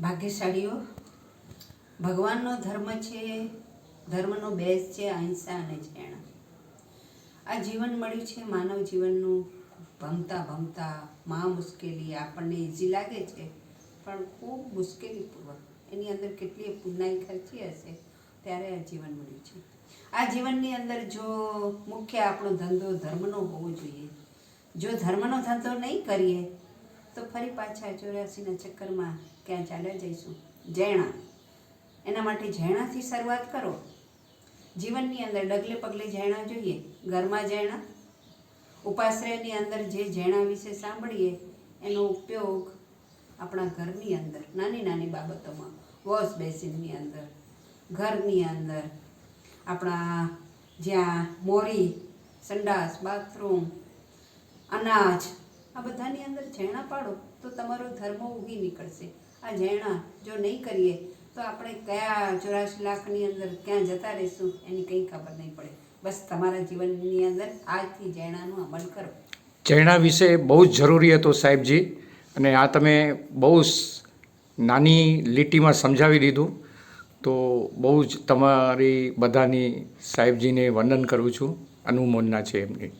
ભાગ્યશાળીઓ, ભગવાનનો ધર્મ છે, ધર્મનો બેઝ છે, અહિંસા અને જૈણા આ જીવન મળ્યું છે માનવ જીવનનું. ભમતા ભમતા મહા મુશ્કેલી આપણને ઇઝી લાગે છે, પણ ખૂબ મુશ્કેલીપૂર્વક. એની અંદર કેટલી પુનાઈ ખર્ચી હશે, ત્યારે આ જીવન મળ્યું છે. આ જીવનની અંદર જો મુખ્ય આપણો ધંધો ધર્મનો હોવો જોઈએ. જો ધર્મનો ધંધો નહીં કરીએ તો ફરી પાછા ચોર્યાસીના ચક્કરમાં ક્યાં ચાલ્યા જઈશું? જૈણા એના માટે જૈણાથી શરૂઆત કરો. જીવનની અંદર ડગલે પગલે જૈણા જોઈએ. ઘરમાં જૈણા ઉપાશ્રયની અંદર જે જૈણા વિશે સાંભળીએ, એનો ઉપયોગ આપણા ઘરની અંદર, નાની નાની બાબતોમાં, વોશ બેસિનની અંદર, ઘરની અંદર, આપણા જ્યાં મોરી, સંડાસ, બાથરૂમ, અનાજ આ બધાની અંદર ઝેણા પાડો તો તમારો ધર્મ ઉગી નીકળશે. આ જૈણા જો નહીં કરીએ તો આપણે કયા ચોરાશી લાખની અંદર ક્યાં જતા રહીશું એની કંઈ ખબર નહીં પડે. બસ તમારા જીવનની અંદર આજથી જૈણાનો અમલ કરો. જૈણા વિશે બહુ જ જરૂરી હતો સાહેબજી, અને આ તમે બહુ નાની લીટીમાં સમજાવી દીધું. તો બહુ જ તમારી બધાની સાહેબજીને વંદન કરું છું. અનુમોદના છે એમની.